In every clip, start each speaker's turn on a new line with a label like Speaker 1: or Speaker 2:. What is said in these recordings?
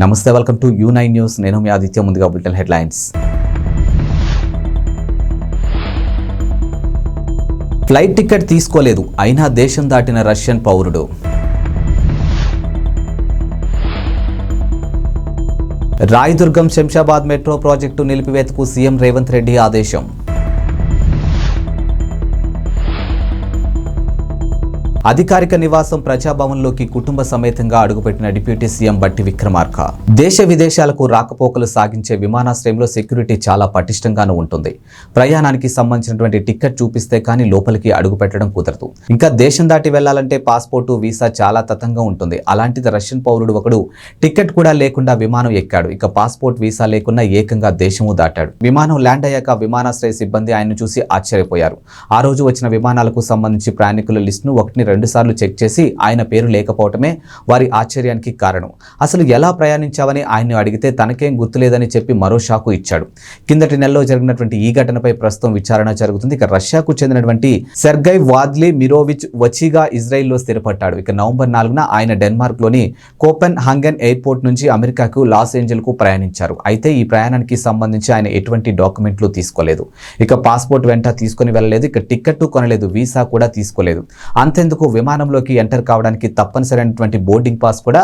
Speaker 1: నమస్తే welcome to U nine news నేను మీ ఆదిత్య ముందుగా బులెటిన్ హెడ్లైన్స్ ఫ్లైట్ టికెట్ తీసుకోలేదు అయినా దేశం దాటిన రష్యన్ పౌరుడు. రాయదుర్గం శంషాబాద్ మెట్రో ప్రాజెక్టు నిలిపివేతకు సీఎం రేవంత్ రెడ్డి ఆదేశం. అధికారిక నివాసం ప్రజాభవన్లోకి కుటుంబ సమేతంగా అడుగుపెట్టిన డిప్యూటీ సీఎం బట్టి విక్రమార్క. దేశ విదేశాలకు రాకపోకలు సాగించే విమానాశ్రయంలో సెక్యూరిటీ చాలా పటిష్టంగానూ ఉంటుంది. ప్రయాణానికి సంబంధించినటువంటి టికెట్ చూపిస్తే కానీ లోపలికి అడుగు పెట్టడం కుదరదు. ఇంకా దేశం దాటి వెళ్ళాలంటే పాస్పోర్టు వీసా చాలా తతంగా ఉంటుంది. అలాంటిది రష్యన్ పౌరుడు ఒకడు టికెట్ కూడా లేకుండా విమానం ఎక్కాడు. ఇక పాస్పోర్ట్ వీసా లేకుండా ఏకంగా దేశము దాటాడు. విమానం ల్యాండ్ అయ్యాక విమానాశ్రయ సిబ్బంది ఆయన్ను చూసి ఆశ్చర్యపోయారు. ఆ రోజు వచ్చిన విమానాలకు సంబంధించి ప్రయాణికుల లిస్టును ఒకటిని రెండు సార్లు చెక్ చేసి ఆయన పేరు లేకపోవటమే వారి ఆశ్చర్యానికి కారణం. అసలు ఎలా ప్రయాణించావని ఆయన్ను అడిగితే తనకేం గుర్తులేదని చెప్పి మరో షాకు ఇచ్చాడు. కిందటి నెలలో జరిగినటువంటి ఈ ఘటనపై ప్రస్తుతం విచారణ జరుగుతుంది. ఇక రష్యాకు చెందినటువంటి సెర్గై వాద్లీ మిరోవిచ్ వచిగా ఇజ్రాయిల్లో స్థిరపడ్డాడు. ఇక నవంబర్ నాలుగున ఆయన డెన్మార్క్లోని కోపెన్ హంగన్ ఎయిర్పోర్ట్ నుంచి అమెరికాకు లాస్ ఏంజల్కు ప్రయాణించారు. అయితే ఈ ప్రయాణానికి సంబంధించి ఆయన ఎటువంటి డాక్యుమెంట్లు తీసుకోలేదు. ఇక పాస్పోర్ట్ వెంట తీసుకొని వెళ్ళలేదు. ఇక టికెట్ కొనలేదు. వీసా కూడా తీసుకోలేదు. అంతెందుకు విమానంలోకి ఎంటర్ కావడానికి తప్పనిసరైనటువంటి బోర్డింగ్ పాస్ కూడా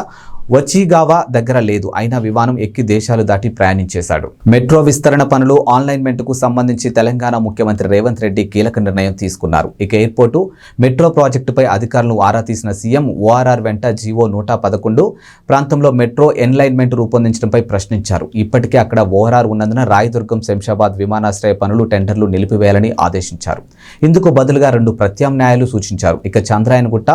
Speaker 1: వచీగావా దగ్గర లేదు. అయినా విమానం ఎక్కి దేశాలు దాటి ప్రయాణించేశాడు. మెట్రో విస్తరణ పనులు ఆన్లైన్మెంట్కు సంబంధించి తెలంగాణ ముఖ్యమంత్రి రేవంత్ రెడ్డి కీలక నిర్ణయం తీసుకున్నారు. ఇక ఎయిర్పోర్టు మెట్రో ప్రాజెక్టుపై అధికారులను ఆరా తీసిన సీఎం ఓఆర్ఆర్ వెంట జీవో నూట పదకొండు ప్రాంతంలో మెట్రో ఎన్లైన్మెంట్ రూపొందించడంపై ప్రశ్నించారు. ఇప్పటికే అక్కడ ఓఆర్ఆర్ ఉన్నందున రాయదుర్గం శంషాబాద్ విమానాశ్రయ పనులు టెండర్లు నిలిపివేయాలని ఆదేశించారు. ఇందుకు బదులుగా రెండు ప్రత్యామ్నాయాలు సూచించారు. ఇక చంద్రాయనగుట్ట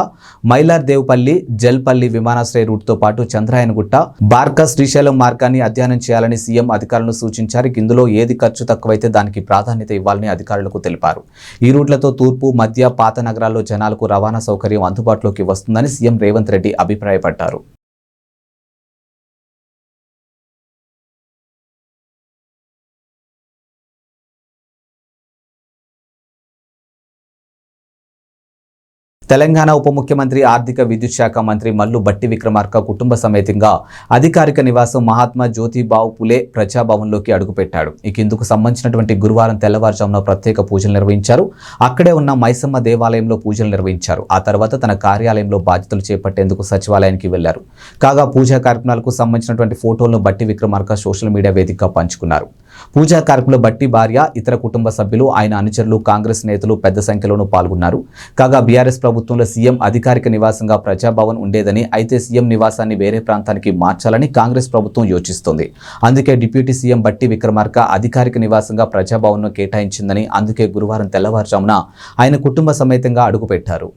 Speaker 1: మైలార్ దేవపల్లి జల్పల్లి విమానాశ్రయ రూట్తో పాటు చంద్రాయనగుట్ట బార్కా శ్రీశైలం మార్గాన్ని అధ్యయనం చేయాలని సీఎం అధికారులను సూచించారు. ఇందులో ఏది ఖర్చు తక్కువైతే దానికి ప్రాధాన్యత ఇవ్వాలని అధికారులకు తెలిపారు. ఈ రూట్లతో తూర్పు మధ్య పాత నగరాల్లో జనాలకు రవాణా సౌకర్యం అందుబాటులోకి వస్తుందని సీఎం రేవంత్ రెడ్డి అభిప్రాయపడ్డారు. తెలంగాణ ఉప ముఖ్యమంత్రి ఆర్థిక విద్యుత్ శాఖ మంత్రి మల్లు బట్టి విక్రమార్క కుటుంబ సమేతంగా అధికారిక నివాసం మహాత్మా జ్యోతిబావు పులే ప్రజాభవన్లోకి అడుగుపెట్టాడు. ఇక ఇందుకు సంబంధించినటువంటి గురువారం తెల్లవారుజామున ప్రత్యేక పూజలు నిర్వహించారు. అక్కడే ఉన్న మైసమ్మ దేవాలయంలో పూజలు నిర్వహించారు. ఆ తర్వాత తన కార్యాలయంలో బాధ్యతలు చేపట్టేందుకు సచివాలయానికి వెళ్ళారు. కాగా పూజా కార్యక్రమాలకు సంబంధించినటువంటి ఫోటోలను బట్టి విక్రమార్క సోషల్ మీడియా వేదికగా పంచుకున్నారు. పూజా కార్యక్రమంలో బట్టి భార్య ఇతర కుటుంబ సభ్యులు ఆయన అనుచరులు కాంగ్రెస్ నేతలు పెద్ద సంఖ్యలోనూ పాల్గొన్నారు. కాగా బీఆర్ఎస్ ప్రభుత్వంలో సీఎం అధికారిక నివాసంగా ప్రజాభవన్ ఉండేదని అయితే సీఎం నివాసాన్ని వేరే ప్రాంతానికి మార్చాలని కాంగ్రెస్ ప్రభుత్వం యోచిస్తోంది. అందుకే డిప్యూటీ సీఎం బట్టి విక్రమార్క అధికారిక నివాసంగా ప్రజాభవన్ను కేటాయించిందని అందుకే గురువారం తెల్లవారుజామున ఆయన కుటుంబ సమేతంగా అడుగుపెట్టారు.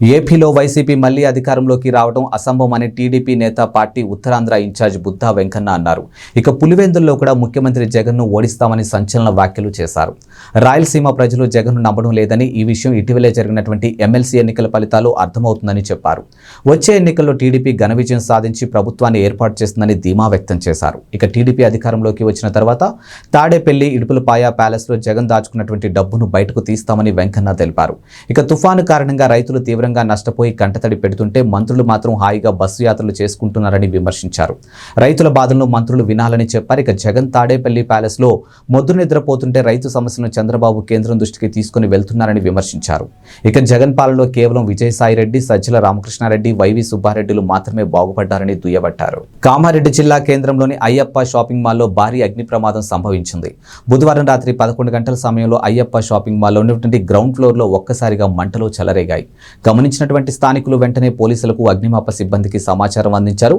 Speaker 1: ఏపీలో వైసీపీ మళ్ళీ అధికారంలోకి రావడం అసంభవం అని టీడీపీ నేత party Uttarandhra in charge Buddha Venkanna అన్నారు. ఇక పులివెందుల్లో కూడా ముఖ్యమంత్రి జగన్ను ఓడిస్తామని సంచలన వ్యాఖ్యలు చేశారు. రాయలసీమ ప్రజలు జగన్ను నమ్మడం లేదని ఈ విషయం ఇటీవలే జరిగినటువంటి ఎమ్మెల్సీ ఎన్నికల ఫలితాలు అర్థమవుతుందని చెప్పారు. వచ్చే ఎన్నికల్లో టీడీపీ ఘన విజయం సాధించి ప్రభుత్వాన్ని ఏర్పాటు చేస్తుందని ధీమా వ్యక్తం చేశారు. ఇక టీడీపీ అధికారంలోకి వచ్చిన తర్వాత తాడేపల్లి ఇడుపులపాయ ప్యాలెస్లో జగన్ దాచుకున్నటువంటి డబ్బును బయటకు తీస్తామని వెంకన్న తెలిపారు. ఇక తుఫాను కారణంగా రైతులు తీవ్రంగా నష్టపోయి కంటతడి పెడుతుంటే మంత్రులు మాత్రం హాయిగా బస్సు యాత్రలు చేసుకుంటున్నారని విమర్శించారు. రైతుల బాధలను మంత్రులు వినాలని చెప్పారు. ఇక జగన్ తాడేపల్లి ప్యాలెస్లో మొద్దు నిద్రపోతుంటే రైతు సమస్యను చంద్రబాబు కేంద్రం దృష్టికి తీసుకుని వెళ్తున్నారని విమర్శించారు. ఇక జగన్ పాలనలో కేవలం విజయసాయిరెడ్డి సజ్జల రామకృష్ణారెడ్డి వైవి సుబ్బారెడ్డిలు మాత్రమే బాగుపడ్డారని దుయ్యబట్టారు. కామారెడ్డి జిల్లా కేంద్రంలోని అయ్యప్ప షాపింగ్ మాల్లో భారీ అగ్ని ప్రమాదం సంభవించింది. బుధవారం రాత్రి పదకొండు గంటల సమయంలో అయ్యప్ప షాపింగ్ మాల్లో ఉన్నటువంటి గ్రౌండ్ ఫ్లోర్లో ఒక్కసారిగా మంటలు చెలరేగాయి. గమనించినటువంటి స్థానికులు వెంటనే పోలీసులకు అగ్నిమాపక సిబ్బందికి సమాచారం అందించారు.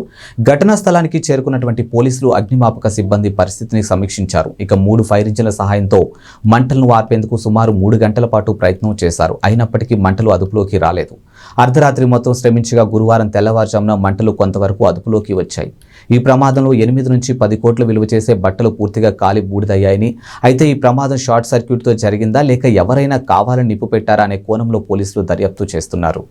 Speaker 1: ఘటనా స్థలానికి చేరుకున్నటువంటి పోలీసులు అగ్నిమాపక సిబ్బంది పరిస్థితిని సమీక్షించారు. ఇక మూడు ఫైర్ ఇంజిన్ల సహాయంతో మంటలను ఆర్పేందుకు సుమారు మూడు గంటల పాటు ప్రయత్నం చేశారు. అయినప్పటికీ మంటలు అదుపులోకి రాలేదు. అర్ధరాత్రి మొత్తం శ్రమించగా గురువారం తెల్లవారుజామున మంటలు కొంతవరకు అదుపులోకి వచ్చాయి. ఈ ప్రమాదంలో ఎనిమిది నుంచి పది కోట్లు విలువ చేసే బట్టలు పూర్తిగా కాలి బూడిదయ్యాయని అయితే ఈ ప్రమాదం షార్ట్ సర్క్యూట్తో జరిగిందా లేక ఎవరైనా కావాలని నిప్పు పెట్టారా అనే కోణంలో పోలీసులు దర్యాప్తు చేస్తున్నారు.
Speaker 2: అన్నారు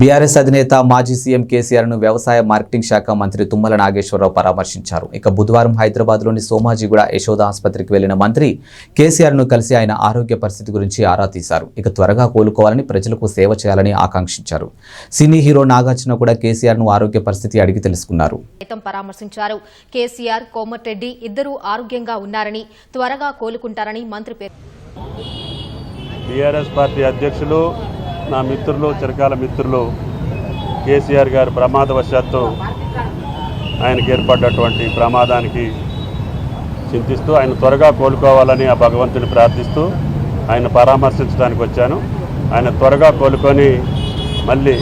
Speaker 1: బీఆర్ఎస్ అధినేత మాజీ సీఎం కేసీఆర్ను వ్యవసాయ మార్కెటింగ్ శాఖ మంత్రి తుమ్మల నాగేశ్వరరావు పరామర్శించారు. ఇక బుధవారం హైదరాబాద్లోని సోమాజిగూడ యశోద ఆసుపత్రికి వెళ్ళిన మంత్రి కేసీఆర్ను కలిసి ఆయన ఆరోగ్య పరిస్థితి గురించి ఆరా తీశారు. ఇక త్వరగా కోలుకోవాలని ప్రజలకు సేవ చేయాలని ఆకాంక్షించారు. సినీ హీరో నాగార్జున కూడా కేసీఆర్ను ఆరోగ్య పరిస్థితి అడిగి తెలుసుకున్నారు.
Speaker 3: పరామర్శించారు. కేసీఆర్ కోమటిరెడ్డి ఇద్దరూ ఆరోగ్యంగా ఉన్నారని త్వరగా కోలుకుంటారని మంత్రి పేర్కొన్నారు
Speaker 2: టీఆర్ఎస్ పార్టీ అధ్యక్షులు నా మిత్రులు చిరకాల మిత్రులు కేసీఆర్ గారు ప్రమాదవశాత్తు ఆయనకు ఏర్పడ్డటువంటి ప్రమాదానికి చింతిస్తూ ఆయన త్వరగా కోలుకోవాలని ఆ భగవంతుని ప్రార్థిస్తూ ఆయన పరామర్శించడానికి వచ్చాను. ఆయన త్వరగా కోలుకొని మళ్ళీ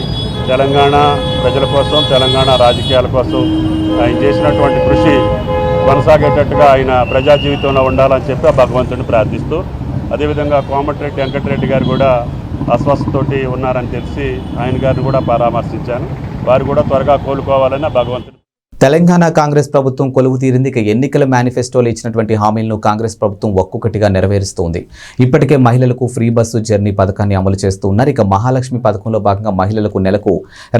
Speaker 2: తెలంగాణ ప్రజల కోసం తెలంగాణ రాజకీయాల కోసం ఆయన చేసినటువంటి కృషి కొనసాగేటట్టుగా ఆయన ప్రజా జీవితంలో ఉండాలని చెప్పి ఆ భగవంతుని ప్రార్థిస్తూ అదేవిధంగా కోమటిరెడ్డి వెంకటరెడ్డి గారు కూడా అస్వస్థతోటి ఉన్నారని తెలిసి ఆయన గారిని కూడా పరామర్శించాను. వారు కూడా త్వరగా కోలుకోవాలని భగవంతుడు
Speaker 1: తెలంగాణ కాంగ్రెస్ ప్రభుత్వం కొలువు తీరింది. ఇక ఎన్నికల మేనిఫెస్టోలో ఇచ్చినటువంటి హామీలను కాంగ్రెస్ ప్రభుత్వం ఒక్కొక్కటిగా నెరవేరుస్తోంది. ఇప్పటికే మహిళలకు ఫ్రీ బస్సు జర్నీ పథకాన్ని అమలు చేస్తూ ఉన్నారు. ఇక మహాలక్ష్మి పథకంలో భాగంగా మహిళలకు నెలకు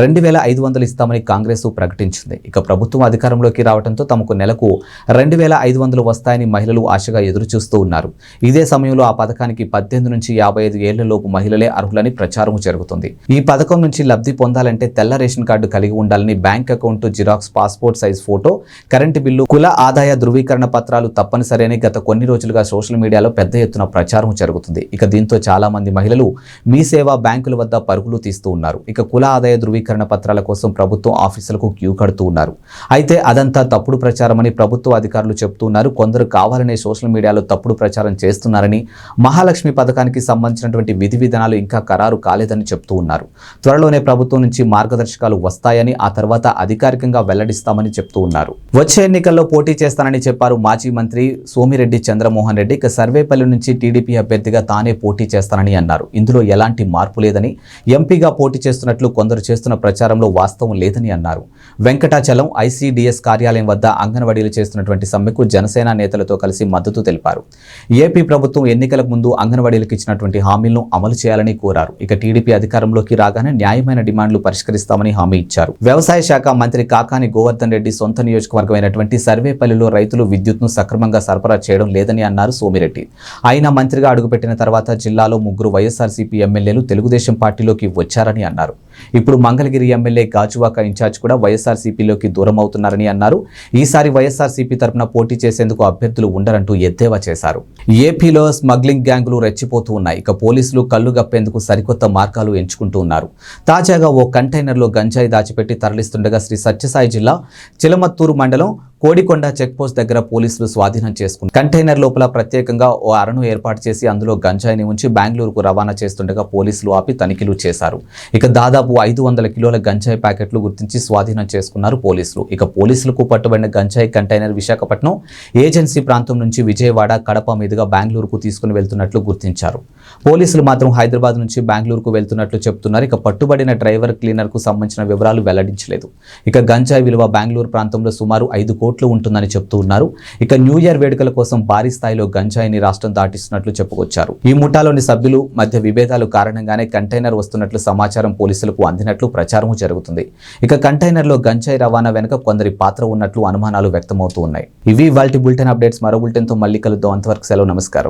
Speaker 1: రెండు వేల ఐదు వందలు ఇస్తామని కాంగ్రెస్ ప్రకటించింది. ఇక ప్రభుత్వం అధికారంలోకి రావడంతో తమకు నెలకు రెండు వేల ఐదు వందలు వస్తాయని మహిళలు ఆశగా ఎదురుచూస్తూ ఉన్నారు. ఇదే సమయంలో ఆ పథకానికి పద్దెనిమిది నుంచి యాభై ఐదు ఏళ్ళలోపు మహిళలే అర్హులని ప్రచారం జరుగుతుంది. ఈ పథకం నుంచి లబ్ధి పొందాలంటే తెల్ల రేషన్ కార్డు కలిగి ఉండాలని bank account xerox passport size photo current bill కుల ఆదాయ ధృవీకరణ పత్రాలు తప్పనిసరి అని గత కొన్ని రోజులుగా సోషల్ మీడియాలో పెద్ద ఎత్తున ప్రచారం జరుగుతుంది. ఇక దీంతో చాలా మంది మహిళలు మీ సేవా బ్యాంకుల వద్ద పరుగులు తీస్తూ ఉన్నారు. ఇక కుల ఆదాయ ధృవీకరణ పత్రాల కోసం ప్రభుత్వం ఆఫీసులకు క్యూ కడుతూ ఉన్నారు. అయితే అదంతా తప్పుడు ప్రచారమని ప్రభుత్వ అధికారులు చెబుతున్నారు కొందరు కావాలనే సోషల్ మీడియాలో తప్పుడు ప్రచారం చేస్తున్నారని మహాలక్ష్మి పథకానికి సంబంధించినటువంటి విధి విధానాలు ఇంకా ఖరారు కాలేదని చెప్తూ ఉన్నారు. త్వరలోనే ప్రభుత్వం నుంచి మార్గదర్శకాలు వస్తాయని ఆ తర్వాత అధికారికంగా వెల్లడిస్తామని చెప్తూ ఉన్నారు. వచ్చే ఎన్నికల్లో పోటీ చేస్తానని చెప్పారు మాజీ మంత్రి సోమిరెడ్డి చంద్రమోహన్ రెడ్డి. ఇక సర్వేపల్లి నుంచి టీడీపీ అభ్యర్థిగా తానే పోటీ చేస్తానని అన్నారు. ఇందులో ఎలాంటి మార్పు లేదని ఎంపీగా పోటీ చేస్తున్నట్లు కొందరు చేస్తున్న ప్రచారంలో వాస్తవం లేదని అన్నారు. వెంకటాచలం ఐసీడీఎస్ కార్యాలయం వద్ద అంగన్వాడీలు చేస్తున్నటువంటి సమ్మెకు జనసేన నేతలతో కలిసి మద్దతు తెలిపారు. ఏపీ ప్రభుత్వం ఎన్నికలకు ముందు అంగన్వాడీలకు ఇచ్చినటువంటి హామీలను అమలు చేయాలని కోరారు. ఇక టీడీపీ అధికారంలోకి రాగానే న్యాయమైన డిమాండ్లు పరిష్కరిస్తామని హామీ ఇచ్చారు. వ్యవసాయ శాఖ మంత్రి కాకాని గోవర్ధన్ రెడ్డి సొంత నియోజకవర్గమైనటువంటి సర్వేపల్లిలో రైతులు విద్యుత్ను సక్రమంగా సరఫరా చేయడం లేదని అన్నారు సోమిరెడ్డి. ఆయన మంత్రిగా అడుగుపెట్టిన తర్వాత జిల్లాలో ముగ్గురు వైఎస్ఆర్సీపీ ఎమ్మెల్యేలు తెలుగుదేశం పార్టీలోకి వచ్చారని అన్నారు. ఇప్పుడు మంగళగిరి ఎమ్మెల్యే గాజువాక ఇన్ఛార్జ్ కూడా వైఎస్ఆర్సీపీలోకి దూరం అవుతున్నారని అన్నారు. ఈసారి వైఎస్ఆర్సీపీ తరపున పోటీ చేసేందుకు అభ్యర్థులు ఉండరంటూ ఎద్దేవా చేశారు. ఏపీలో స్మగ్లింగ్ గ్యాంగులు రెచ్చిపోతూ ఉన్నాయి. ఇక పోలీసులు కళ్ళు గప్పేందుకు సరికొత్త మార్గాలు ఎంచుకుంటూ ఉన్నారు. తాజాగా ఓ కంటైనర్లో గంజాయి దాచిపెట్టి తరలిస్తుండగా శ్రీ సత్యసాయి జిల్లా చిలమత్తూరు మండలం కోడికొండ చెక్పోస్ట్ దగ్గర పోలీసులు స్వాధీనం చేసుకున్నారు. కంటైనర్ లోపల ప్రత్యేకంగా ఓ అరణు ఏర్పాటు చేసి అందులో గంజాయిని ఉంచి బెంగళూరుకు రవాణా చేస్తుండగా పోలీసులు ఆపి తనిఖీలు చేశారు. ఇక దాదాపు ఐదు వందల కిలోల గంజాయి ప్యాకెట్లు గుర్తించి స్వాధీనం చేసుకున్నారు పోలీసులు. ఇక పోలీసులకు పట్టుబడిన గంజాయి కంటైనర్ విశాఖపట్నం ఏజెన్సీ ప్రాంతం నుంచి విజయవాడ కడప మీదుగా బెంగళూరుకు తీసుకుని వెళ్తున్నట్లు గుర్తించారు. పోలీసులు మాత్రం హైదరాబాద్ నుంచి బెంగళూరుకు వెళ్తున్నట్లు చెప్తున్నారు. ఇక పట్టుబడిన డ్రైవర్ క్లీనర్కు సంబంధించిన వివరాలు వెల్లడించలేదు. ఇక గంజాయి విలువ బెంగళూరు ప్రాంతంలో సుమారు ఐదు కోట్లు కోట్లు ఉంటుందని చెప్తూ ఉన్నారు. ఇక న్యూ ఇయర్ వేడుకల కోసం భారీ స్థాయిలో గంజాయిని రాష్ట్రం దాటిస్తున్నట్లు చెప్పుకొచ్చారు. ఈ ముఠాలోని సభ్యులు మధ్య విభేదాలు కారణంగానే కంటైనర్ వస్తున్నట్లు సమాచారం పోలీసులకు అందినట్లు ప్రచారం జరుగుతుంది. ఇక కంటైనర్లో గంజాయి రవాణా వెనుక కొందరి పాత్ర ఉన్నట్లు అనుమానాలు వ్యక్తమవుతూ ఉన్నాయి. ఇవి వాల్టి బులెటిన్ అప్డేట్స్. మరో బులెటిన్తో మళ్ళీ కలుద్దాం. అంతవరకు సెలవు. నమస్కారం.